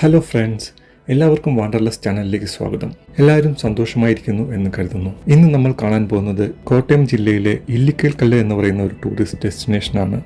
Hello friends എല്ലാവർക്കും വാണ്ടർലെസ് ചാനലിലേക്ക് സ്വാഗതം. എല്ലാവരും സന്തോഷമായിരിക്കുന്നു എന്ന് കരുതുന്നു. ഇന്ന് നമ്മൾ കാണാൻ പോകുന്നത് കോട്ടയം ജില്ലയിലെ ഇല്ലിക്കൽ കല്ല് എന്ന് പറയുന്ന ഒരു ടൂറിസ്റ്റ് ഡെസ്റ്റിനേഷനാണ്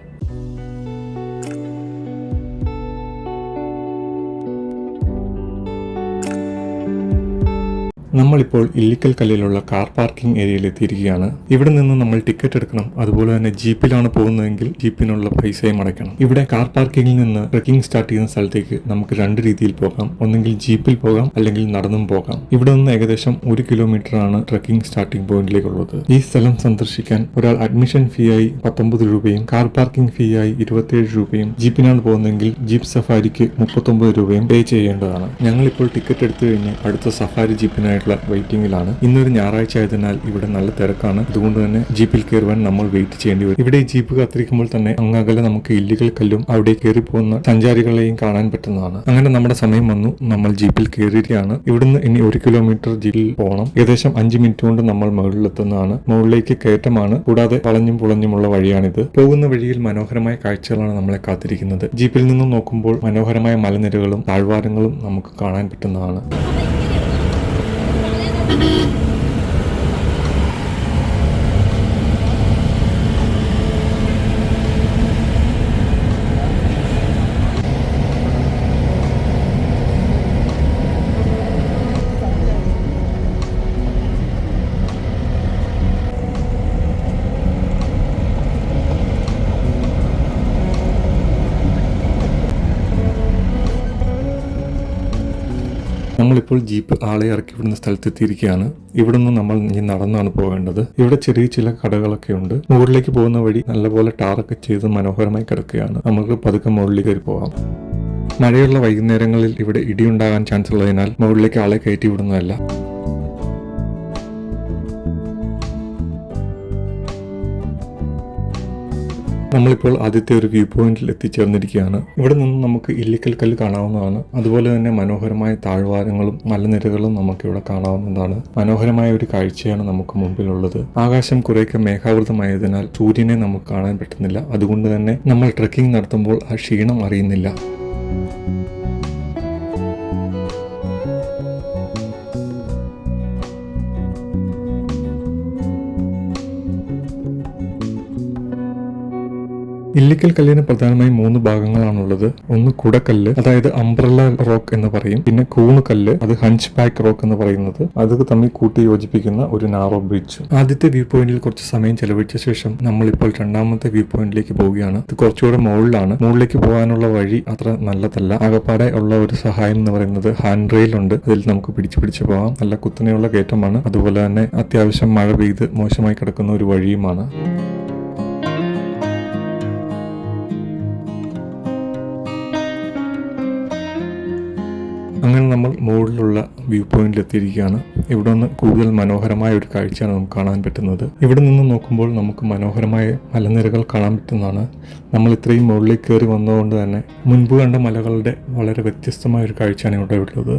നമ്മളിപ്പോൾ ഇല്ലിക്കൽ കല്ലിലുള്ള കാർ പാർക്കിംഗ് ഏരിയയിൽ എത്തിയിരിക്കുകയാണ്. ഇവിടെ നിന്ന് നമ്മൾ ടിക്കറ്റ് എടുക്കണം. അതുപോലെ തന്നെ ജീപ്പിലാണ് പോകുന്നതെങ്കിൽ ജീപ്പിനുള്ള പൈസയും അടയ്ക്കണം. ഇവിടെ കാർ പാർക്കിംഗിൽ നിന്ന് ട്രക്കിംഗ് സ്റ്റാർട്ട് ചെയ്യുന്ന സ്ഥലത്തേക്ക് നമുക്ക് രണ്ട് രീതിയിൽ പോകാം. ഒന്നെങ്കിൽ ജീപ്പിൽ പോകാം അല്ലെങ്കിൽ നടന്നും പോകാം. ഇവിടെ നിന്ന് ഏകദേശം ഒരു കിലോമീറ്റർ ആണ് ട്രക്കിംഗ് സ്റ്റാർട്ടിംഗ് പോയിന്റിലേക്കുള്ളത്. ഈ സ്ഥലം സന്ദർശിക്കാൻ ഒരാൾ അഡ്മിഷൻ ഫീ ആയി പത്തൊമ്പത് രൂപയും കാർ പാർക്കിംഗ് ഫീ ആയി ഇരുപത്തിയേഴ് രൂപയും ജീപ്പിനാണ് പോകുന്നതെങ്കിൽ ജീപ്പ് സഫാരിക്ക് മുപ്പത്തൊമ്പത് രൂപയും പേ ചെയ്യേണ്ടതാണ്. ഞങ്ങളിപ്പോൾ ടിക്കറ്റ് എടുത്തു കഴിഞ്ഞ് അടുത്ത സഫാരി ജീപ്പിനായിട്ടുള്ള വെയിറ്റിംഗിലാണ് ഇന്നൊരു ഞായറാഴ്ച ആയതിനാൽ ഇവിടെ നല്ല തിരക്കാണ്. അതുകൊണ്ട് തന്നെ ജീപ്പിൽ കയറുവാൻ നമ്മൾ വെയിറ്റ് ചെയ്യേണ്ടി വരും. ഇവിടെ ജീപ്പ് കാത്തിരിക്കുമ്പോൾ തന്നെ അങ്ങകലെ നമുക്ക് ഇല്ലികൾ കല്ലും അവിടെ കയറി പോകുന്ന സഞ്ചാരികളെയും കാണാൻ പറ്റുന്നതാണ്. അങ്ങനെ നമ്മുടെ സമയം വന്നു. നമ്മൾ ജീപ്പിൽ കയറിയിരിക്കുകയാണ്. ഇവിടുന്ന് ഇനി ഒരു കിലോമീറ്റർ ജീപ്പിൽ പോകണം ഏകദേശം അഞ്ച് മിനിറ്റ് കൊണ്ട് നമ്മൾ മുകളിലെത്തുന്നതാണ്. മുകളിലേക്ക് കയറ്റമാണ്. കൂടാതെ വളഞ്ഞും പുളഞ്ഞുമുള്ള വഴിയാണിത്. പോകുന്ന വഴിയിൽ മനോഹരമായ കാഴ്ചകളാണ് നമ്മളെ കാത്തിരിക്കുന്നത്. ജീപ്പിൽ നിന്നും നോക്കുമ്പോൾ മനോഹരമായ മലനിരകളും താഴ്വാരങ്ങളും നമുക്ക് കാണാൻ പറ്റുന്നതാണ്. Mm-hmm. നമ്മളിപ്പോൾ ജീപ്പ് ആളെ ഇറക്കി വിടുന്ന സ്ഥലത്തെത്തിയിരിക്കുകയാണ്. ഇവിടെ നിന്ന് നമ്മൾ ഇനി നടന്നാണ് പോകേണ്ടത് ഇവിടെ ചെറിയ ചില കടകളൊക്കെ ഉണ്ട്. മുകളിലേക്ക് പോകുന്ന വഴി നല്ലപോലെ ടാറൊക്കെ ചെയ്ത് മനോഹരമായി കിടക്കുകയാണ്. നമുക്ക് പതുക്കെ മുകളിലേക്ക് കയറി പോകാം. മഴയുള്ള വൈകുന്നേരങ്ങളിൽ ഇവിടെ ഇടിയുണ്ടാകാൻ ചാൻസ് ഉള്ളതിനാൽ മുകളിലേക്ക് ആളെ കയറ്റി വിടുന്നതല്ല. നമ്മളിപ്പോൾ ആദ്യത്തെ ഒരു വ്യൂ പോയിന്റിൽ എത്തിച്ചേർന്നിരിക്കുകയാണ്. ഇവിടെ നിന്ന് നമുക്ക് ഇല്ലിക്കൽ കല്ല് കാണാവുന്നതാണ്. അതുപോലെ തന്നെ മനോഹരമായ താഴ്വാരങ്ങളും മലനിരകളും നമുക്ക് ഇവിടെ കാണാവുന്നതാണ്. മനോഹരമായ ഒരു കാഴ്ചയാണ് നമുക്ക് മുമ്പിലുള്ളത്. ആകാശം കുറേയൊക്കെ മേഘാവൃതമായതിനാൽ സൂര്യനെ നമുക്ക് കാണാൻ പറ്റുന്നില്ല. അതുകൊണ്ട് തന്നെ നമ്മൾ ട്രക്കിംഗ് നടത്തുമ്പോൾ ആ ക്ഷീണം അറിയുന്നില്ല. ഇല്ലിക്കൽ കല്ലിന് പ്രധാനമായും മൂന്ന് ഭാഗങ്ങളാണുള്ളത്. ഒന്ന് കുടക്കല്ല് അതായത് അംബ്രല്ല റോക്ക് എന്ന് പറയും. പിന്നെ കൂണുകല്ല് അത് ഹഞ്ച് ബാക്ക് റോക്ക് എന്ന് പറയുന്നത്. അത് തമ്മിൽ കൂട്ടി യോജിപ്പിക്കുന്ന ഒരു നാറോ ബ്രിഡ്ജ് ആദ്യത്തെ വ്യൂ പോയിന്റിൽ കുറച്ച് സമയം ചെലവഴിച്ച ശേഷം നമ്മൾ ഇപ്പോൾ രണ്ടാമത്തെ വ്യൂ പോയിന്റിലേക്ക് പോവുകയാണ്. ഇത് കുറച്ചുകൂടെ മുകളിലാണ്. മുകളിലേക്ക് പോകാനുള്ള വഴി അത്ര നല്ലതല്ല. ആകപ്പാടെ ഉള്ള ഒരു സഹായം എന്ന് പറയുന്നത് ഹാൻഡ് റെയിൽ ഉണ്ട്. അതിൽ നമുക്ക് പിടിച്ചു പിടിച്ചു പോകാം. നല്ല കുത്തനെയുള്ള കയറ്റമാണ്. അതുപോലെ തന്നെ അത്യാവശ്യം മഴ പെയ്ത് മോശമായി കിടക്കുന്ന ഒരു വഴിയുമാണ്. അങ്ങനെ നമ്മൾ മുകളിലുള്ള വ്യൂ പോയിന്റിൽ എത്തിയിരിക്കുകയാണ്. ഇവിടെ നിന്ന് കൂടുതൽ മനോഹരമായ ഒരു കാഴ്ചയാണ് നമുക്ക് കാണാൻ പറ്റുന്നത്. ഇവിടെ നിന്ന് നോക്കുമ്പോൾ നമുക്ക് മനോഹരമായ മലനിരകൾ കാണാൻ പറ്റുന്നതാണ്. നമ്മൾ ഇത്രയും മുകളിലേക്ക് കയറി വന്നതുകൊണ്ട് തന്നെ മുൻപ് കണ്ട മലകളുടെ വളരെ വ്യത്യസ്തമായ ഒരു കാഴ്ചയാണ് ഇവിടെ ഉള്ളത്.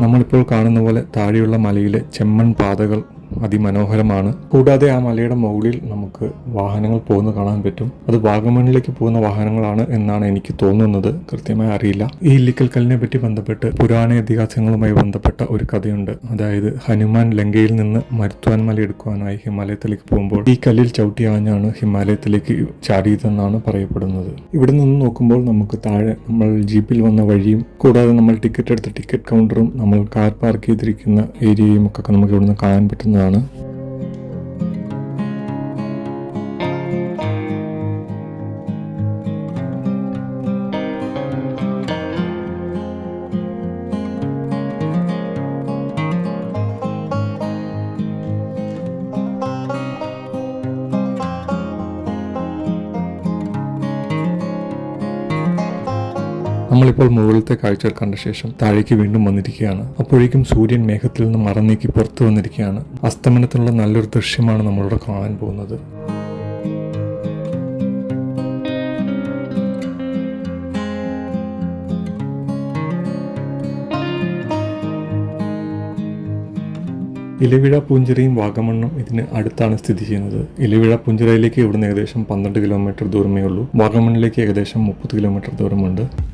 നമ്മളിപ്പോൾ കാണുന്ന പോലെ താഴെയുള്ള മലയിലെ ചെമ്മൺ പാതകൾ അതിമനോഹരമാണ്. കൂടാതെ ആ മലയുടെ മുകളിൽ നമുക്ക് വാഹനങ്ങൾ പോകുന്ന കാണാൻ പറ്റും. അത് വാഗമണിലേക്ക് പോകുന്ന വാഹനങ്ങളാണ് എന്നാണ് എനിക്ക് തോന്നുന്നത്. കൃത്യമായി അറിയില്ല. ഈ ഇല്ലിക്കൽ കല്ലിനെ പറ്റി ബന്ധപ്പെട്ട് പുരാണ ഇതിഹാസങ്ങളുമായി ബന്ധപ്പെട്ട ഒരു കഥയുണ്ട്. അതായത് ഹനുമാൻ ലങ്കയിൽ നിന്ന് മരുത്വാൻ മല എടുക്കുവാനായി ഹിമാലയത്തിലേക്ക് പോകുമ്പോൾ ഈ കല്ലിൽ ചവിട്ടിയാഞ്ഞാണ് ഹിമാലയത്തിലേക്ക് ചാടിയതെന്നാണ് പറയപ്പെടുന്നത്. ഇവിടെ നിന്ന് നോക്കുമ്പോൾ നമുക്ക് താഴെ നമ്മൾ ജീപ്പിൽ വന്ന വഴിയും കൂടാതെ നമ്മൾ ടിക്കറ്റ് എടുത്ത ടിക്കറ്റ് കൗണ്ടറും നമ്മൾ കാർ പാർക്ക് ചെയ്തിരിക്കുന്ന ഏരിയയും ഒക്കെ നമുക്ക് ഇവിടുന്ന് കാണാൻ പറ്റുന്നതാണ് നമ്മളിപ്പോൾ മുകളിലത്തെ കാഴ്ചകൾ കണ്ട ശേഷം താഴേക്ക് വീണ്ടും വന്നിരിക്കുകയാണ്. അപ്പോഴേക്കും സൂര്യൻ മേഘത്തിൽ നിന്ന് മറന്നേക്ക് പുറത്തു വന്നിരിക്കുകയാണ്. അസ്തമനത്തിനുള്ള നല്ലൊരു ദൃശ്യമാണ് നമ്മളിവിടെ കാണാൻ പോകുന്നത്. ഇലവിഴ പൂഞ്ചിറയും വാഗമണ്ണും ഇതിന് അടുത്താണ് സ്ഥിതി ചെയ്യുന്നത്. ഇലവിഴ പൂഞ്ചിറയിലേക്ക് ഇവിടുന്ന് ഏകദേശം പന്ത്രണ്ട് കിലോമീറ്റർ ദൂരമേ ഉള്ളൂ വാഗമണ്ണിലേക്ക് ഏകദേശം മുപ്പത് കിലോമീറ്റർ ദൂരമുണ്ട്.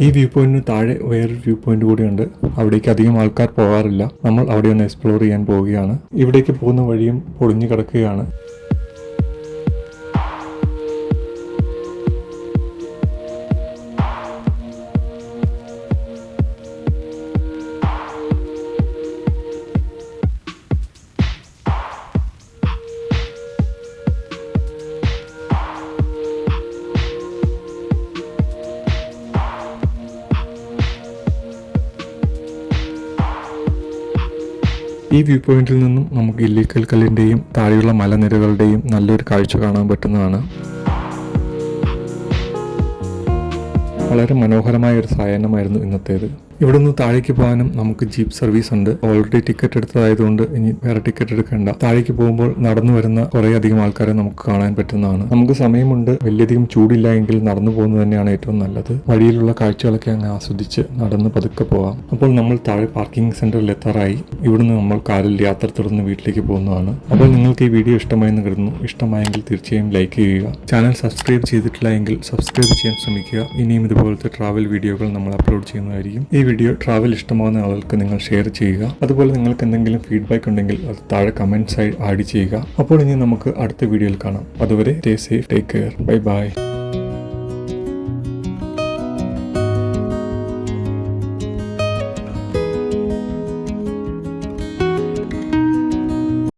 ഈ വ്യൂ പോയിന്റിന് താഴെ വേറൊരു വ്യൂ പോയിന്റ് കൂടിയുണ്ട്. അവിടേക്ക് അധികം ആൾക്കാർ പോകാറില്ല. നമ്മൾ അവിടെ ഒന്ന് എക്സ്പ്ലോർ ചെയ്യാൻ പോവുകയാണ്. ഇവിടേക്ക് പോകുന്ന വഴിയും പൊളിഞ്ഞു കിടക്കുകയാണ്. ഈ വ്യൂ പോയിന്റിൽ നിന്നും നമുക്ക് ഇല്ലിക്കൽ കല്ലിന്റെയും താഴെയുള്ള മലനിരകളുടെയും നല്ലൊരു കാഴ്ച കാണാൻ പറ്റുന്നതാണ്. വളരെ മനോഹരമായ ഒരു സായാഹ്നമായിരുന്നു ഇന്നത്തേത്. ഇവിടെ നിന്ന് താഴേക്ക് പോകാനും നമുക്ക് ജീപ്പ് സർവീസ് ഉണ്ട്. ഓൾറെഡി ടിക്കറ്റ് എടുത്തതായതുകൊണ്ട് ഇനി വേറെ ടിക്കറ്റ് എടുക്കേണ്ട. താഴേക്ക് പോകുമ്പോൾ നടന്നു വരുന്ന കുറേ അധികം ആൾക്കാരെ നമുക്ക് കാണാൻ പറ്റുന്നതാണ്. നമുക്ക് സമയമുണ്ട്. വലിയധികം ചൂടില്ല എങ്കിൽ നടന്നു പോകുന്നത് തന്നെയാണ് ഏറ്റവും നല്ലത്. വഴിയിലുള്ള കാഴ്ചകളൊക്കെ അങ്ങ് ആസ്വദിച്ച് നടന്ന് പതുക്കെ പോവാം. അപ്പോൾ നമ്മൾ താഴെ പാർക്കിംഗ് സെന്ററിൽ എത്താറായി. ഇവിടുന്ന് നമ്മൾ കാറിൽ യാത്ര തുടർന്ന് വീട്ടിലേക്ക് പോകുന്നതാണ്. അപ്പോൾ നിങ്ങൾക്ക് ഈ വീഡിയോ ഇഷ്ടമായെന്ന് കരുതുന്നു. ഇഷ്ടമായെങ്കിൽ തീർച്ചയായും ലൈക്ക് ചെയ്യുക. ചാനൽ സബ്സ്ക്രൈബ് ചെയ്തിട്ടില്ല എങ്കിൽ സബ്സ്ക്രൈബ് ചെയ്യാൻ ശ്രമിക്കുക. ഇനിയും ഇതുപോലത്തെ ട്രാവൽ വീഡിയോകൾ നമ്മൾ അപ്ലോഡ് ചെയ്യുന്നതായിരിക്കും. ഈ വീഡിയോ ട്രാവൽ ഇഷ്ടമാകുന്ന ആളുകൾക്ക് നിങ്ങൾ ഷെയർ ചെയ്യുക. അതുപോലെ നിങ്ങൾക്ക് എന്തെങ്കിലും ഫീഡ്ബാക്ക് ഉണ്ടെങ്കിൽ അത് താഴെ കമന്റ്സായി ആഡ് ചെയ്യുക. അപ്പോൾ ഇനി നമുക്ക് അടുത്ത വീഡിയോയിൽ കാണാം. അതുവരെ stay safe take care bye bye